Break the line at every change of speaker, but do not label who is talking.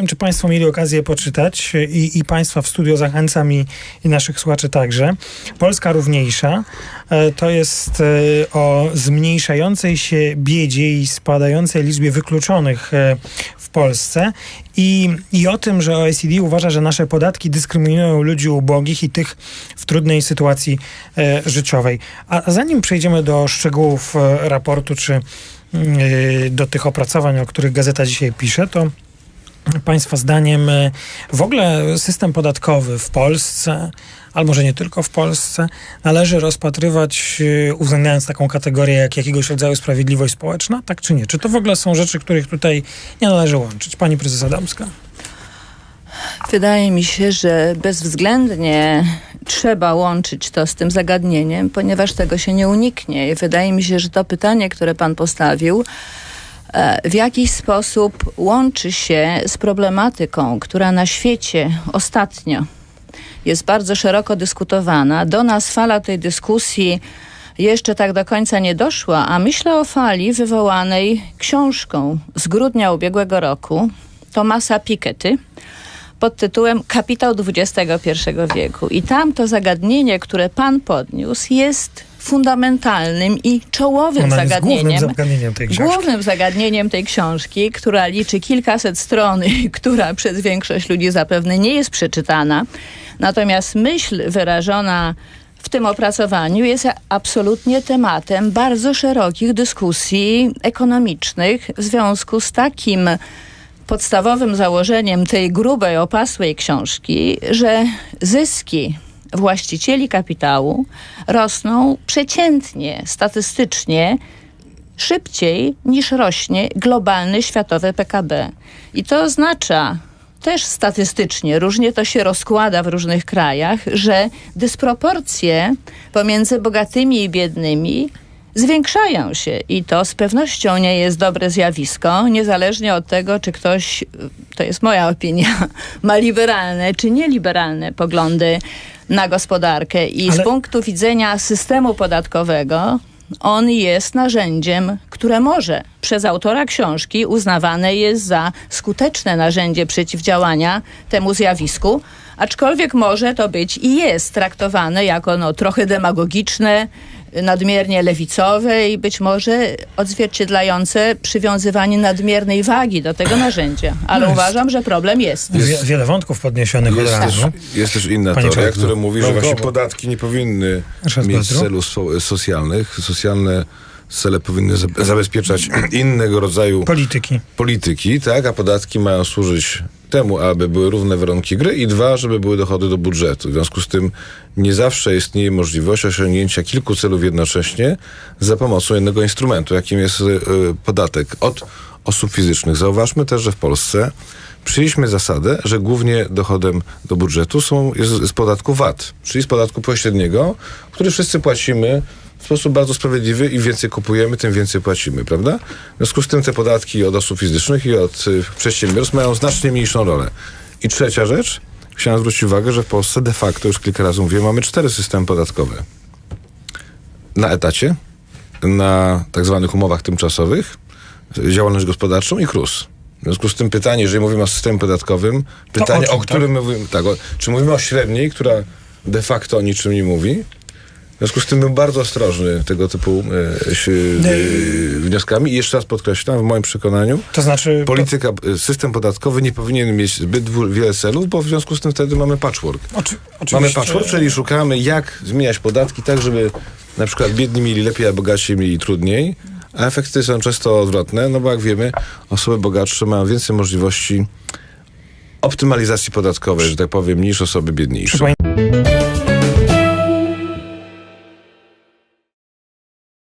wiem, czy Państwo mieli okazję poczytać i, i Państwa w studio zachęcam i, i naszych słuchaczy także. Polska Równiejsza e, to jest e, o zmniejszającej się biedzie i spadającej liczbie wykluczonych e, w Polsce i, i o tym, że OECD uważa, że nasze podatki dyskryminują ludzi ubogich i tych w trudnej sytuacji życiowej. A zanim przejdziemy do szczegółów raportu, czy do tych opracowań, o których gazeta dzisiaj pisze, to Państwa zdaniem e, w ogóle system podatkowy w Polsce, albo może nie tylko w Polsce, należy rozpatrywać e, uwzględniając taką kategorię jak jakiegoś rodzaju sprawiedliwość społeczna, tak czy nie? Czy to w ogóle są rzeczy, których tutaj nie należy łączyć? Pani prezes Adamska.
Wydaje mi się, że bezwzględnie trzeba łączyć to z tym zagadnieniem, ponieważ tego się nie uniknie. I wydaje mi się, że to pytanie, które pan postawił, w jakiś sposób łączy się z problematyką, która na świecie ostatnio jest bardzo szeroko dyskutowana. Do nas fala tej dyskusji jeszcze tak do końca nie doszła, a myślę o fali wywołanej książką z grudnia ubiegłego roku Tomasa Piketty pod tytułem Kapitał XXI wieku. I tam to zagadnienie, które pan podniósł, jest fundamentalnym i czołowym zagadnieniem.
Głównym zagadnieniem, tej książki.
głównym zagadnieniem tej książki, która liczy kilkaset stron, która przez większość ludzi zapewne nie jest przeczytana. Natomiast myśl wyrażona w tym opracowaniu jest absolutnie tematem bardzo szerokich dyskusji ekonomicznych w związku z takim podstawowym założeniem tej grubej, opasłej książki, że zyski właścicieli kapitału rosną przeciętnie, statystycznie szybciej niż rośnie globalny światowe PKB. I to oznacza też statystycznie, różnie to się rozkłada w różnych krajach, że dysproporcje pomiędzy bogatymi i biednymi zwiększają się i to z pewnością nie jest dobre zjawisko, niezależnie od tego, czy ktoś, to jest moja opinia, ma liberalne czy nieliberalne poglądy na gospodarkę. I Ale... z punktu widzenia systemu podatkowego, on jest narzędziem, które może przez autora książki uznawane jest za skuteczne narzędzie przeciwdziałania temu zjawisku, aczkolwiek może to być i jest traktowane jako no, trochę demagogiczne, nadmiernie lewicowe i być może odzwierciedlające przywiązywanie nadmiernej wagi do tego narzędzia. Ale no uważam, że problem jest.
jest. Wiele wątków podniesionych
jest od razu. Też, jest też inna Panie teoria, która mówi, że właśnie podatki nie powinny mieć celów socjalnych. Socjalne cele powinny zabezpieczać innego rodzaju
polityki.
polityki, tak, a podatki mają służyć temu, aby były równe warunki gry i dwa, żeby były dochody do budżetu. W związku z tym nie zawsze istnieje możliwość osiągnięcia kilku celów jednocześnie za pomocą jednego instrumentu, jakim jest y, podatek od osób fizycznych. Zauważmy też, że w Polsce przyjęliśmy zasadę, że głównie dochodem do budżetu są, jest z podatku VAT, czyli z podatku pośredniego, który wszyscy płacimy w sposób bardzo sprawiedliwy i więcej kupujemy, tym więcej płacimy, prawda? W związku z tym te podatki od osób fizycznych i od y, przedsiębiorstw mają znacznie mniejszą rolę. I trzecia rzecz, chciałem zwrócić uwagę, że w Polsce de facto, już kilka razy mówiłem, mamy cztery systemy podatkowe. Na etacie, na tak zwanych umowach tymczasowych, działalność gospodarczą i KRUS. W związku z tym pytanie, jeżeli mówimy o systemie podatkowym, pytanie, o, czym, o którym tak? mówimy, tak, o, czy mówimy o średniej, która de facto o niczym nie mówi, związku z tym bym bardzo ostrożny tego typu e, e, wnioskami. I jeszcze raz podkreślam, w moim przekonaniu,
to znaczy,
polityka, e, system podatkowy nie powinien mieć zbyt wiele celów, bo w związku z tym wtedy mamy patchwork. Oczy, mamy patchwork, czyli szukamy, jak zmieniać podatki tak, żeby na przykład biedni mieli lepiej, a bogaci mieli trudniej. A efekty są często odwrotne, no bo jak wiemy, osoby bogatsze mają więcej możliwości optymalizacji podatkowej, że tak powiem, niż osoby biedniejsze.